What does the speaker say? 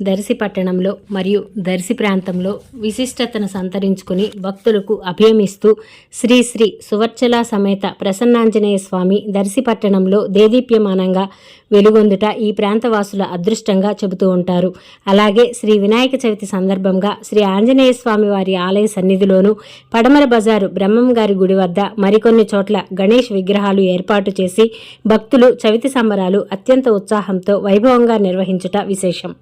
Darsi పట్టణంలో మరియు దర్శి ప్రాంతంలో విశిష్టతను సంతరించుకుని భక్తులకు అభయమిస్తూ శ్రీ శ్రీ సువర్చల సమేత ప్రసన్నాంజనేయ స్వామి దర్శి పట్టణంలో దేదీప్యమానంగా వెలుగొందుట ఈ ప్రాంతవాసుల అదృష్టంగా చెబుతూ ఉంటారు. అలాగే శ్రీ వినాయక చవితి సందర్భంగా శ్రీ ఆంజనేయ స్వామి వారి ఆలయ సన్నిధిలోను పడమర బజారు బ్రహ్మం గారి గుడి వద్ద మరికొన్ని చోట్ల గణేష్ విగ్రహాలు ఏర్పాటు చేసి భక్తులు చవితి సంబరాలు అత్యంత ఉత్సాహంతో వైభవంగా నిర్వహించుట విశేషం.